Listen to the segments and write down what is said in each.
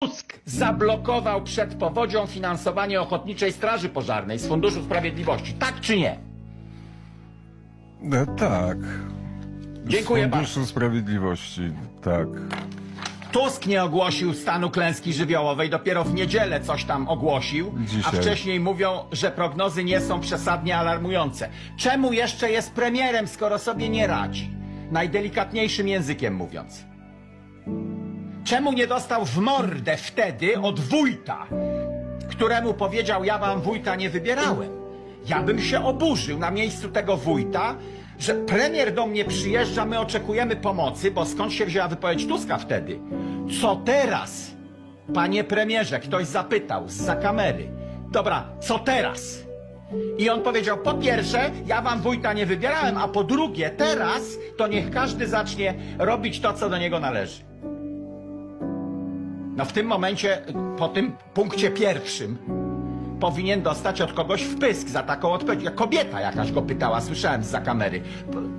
Tusk zablokował przed powodzią finansowanie Ochotniczej Straży Pożarnej z Funduszu Sprawiedliwości. Tak czy nie? E, tak. Dziękuję Z Funduszu Sprawiedliwości, tak. Tusk nie ogłosił stanu klęski żywiołowej, dopiero w niedzielę coś tam ogłosił, a Dzisiaj. wcześniej mówią, że prognozy nie są przesadnie alarmujące. Czemu jeszcze jest premierem, skoro sobie nie radzi? Najdelikatniejszym językiem mówiąc. Czemu nie dostał w mordę wtedy od wójta, któremu powiedział, ja wam wójta nie wybierałem? Ja bym się oburzył na miejscu tego wójta, że premier do mnie przyjeżdża, my oczekujemy pomocy, bo skąd się wzięła wypowiedź Tuska wtedy? Co teraz? Panie premierze, ktoś zapytał z za kamery. Dobra, co teraz? I on powiedział, po pierwsze, ja wam wójta nie wybierałem, a po drugie, teraz to niech każdy zacznie robić to, co do niego należy. No w tym momencie, po tym punkcie pierwszym, powinien dostać od kogoś wpysk za taką odpowiedź. Jak Kobieta jakaś go pytała, słyszałem z za kamery.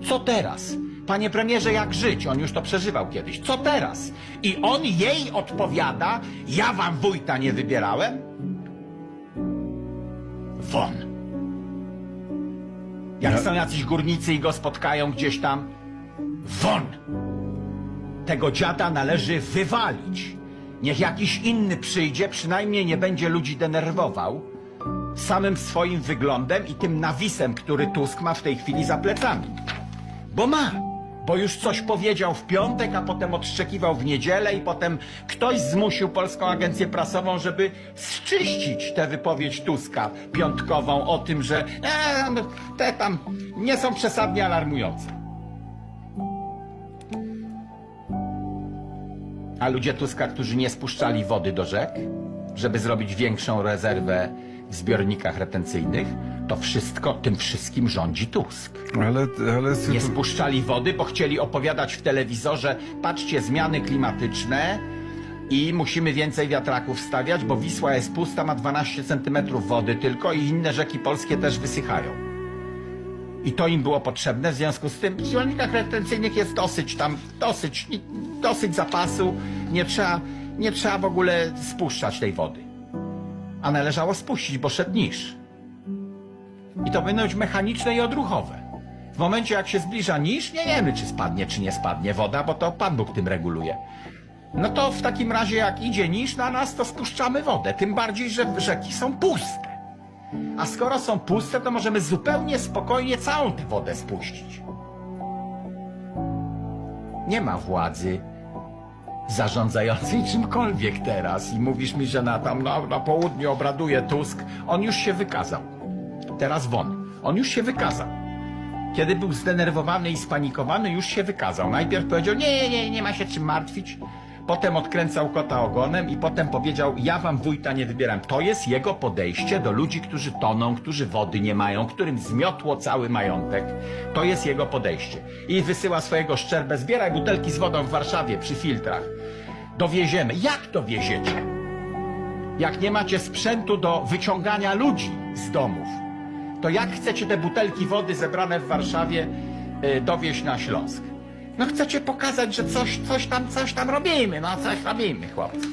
Co teraz? Panie premierze, jak żyć? On już to przeżywał kiedyś. Co teraz? I on jej odpowiada, ja wam wójta nie wybierałem? Won. Jak Ja- są jacyś górnicy i go spotkają gdzieś tam, won. Tego dziada należy wywalić. Niech jakiś inny przyjdzie, przynajmniej nie będzie ludzi denerwował samym swoim wyglądem i tym nawisem, który Tusk ma w tej chwili za plecami. Bo ma. Bo już coś powiedział w piątek, a potem odszczekiwał w niedzielę i potem ktoś zmusił Polską Agencję Prasową, żeby zczyścić tę wypowiedź Tuska piątkową o tym, że e, no, te tam nie są przesadnie alarmujące. A ludzie Tuska, którzy nie spuszczali wody do rzek, żeby zrobić większą rezerwę w zbiornikach retencyjnych, to wszystko, tym wszystkim rządzi Tusk. Ale, ale Nie spuszczali wody, bo chcieli opowiadać w telewizorze, patrzcie, zmiany klimatyczne i musimy więcej wiatraków stawiać, bo Wisła jest pusta, ma 12 centymetrów wody tylko i inne rzeki polskie też wysychają. I to im było potrzebne, w związku z tym w zbiornikach retencyjnych jest dosyć tam, dosyć, dosyć zapasu, nie trzeba, nie trzeba w ogóle spuszczać tej wody. A należało spuścić, bo szedł niż. I to powinno być mechaniczne i odruchowe. W momencie jak się zbliża niż, nie wiemy czy spadnie, czy nie spadnie woda, bo to Pan Bóg tym reguluje. No to w takim razie jak idzie niż na nas, to spuszczamy wodę. Tym bardziej, że rzeki są puste. A skoro są puste, to możemy zupełnie spokojnie całą tę wodę spuścić. Nie ma władzy zarządzającej czymkolwiek teraz i mówisz mi, że na tam na, na południu obraduje Tusk. On już się wykazał. Teraz won. On już się wykazał. Kiedy był zdenerwowany i spanikowany, już się wykazał. Najpierw powiedział, nie, nie, nie, nie ma się czym martwić. Potem odkręcał kota ogonem i potem powiedział, ja wam wójta nie wybieram. To jest jego podejście do ludzi, którzy toną, którzy wody nie mają, którym zmiotło cały majątek. To jest jego podejście. I wysyła swojego szczerbę, zbieraj butelki z wodą w Warszawie przy filtrach. Dowieziemy. Jak to wieziecie? Jak nie macie sprzętu do wyciągania ludzi z domów, to jak chcecie te butelki wody zebrane w Warszawie y, dowieźć na Śląsk? No chcecie pokazać, że coś, coś tam, coś tam robimy, no coś robimy, chłopcy.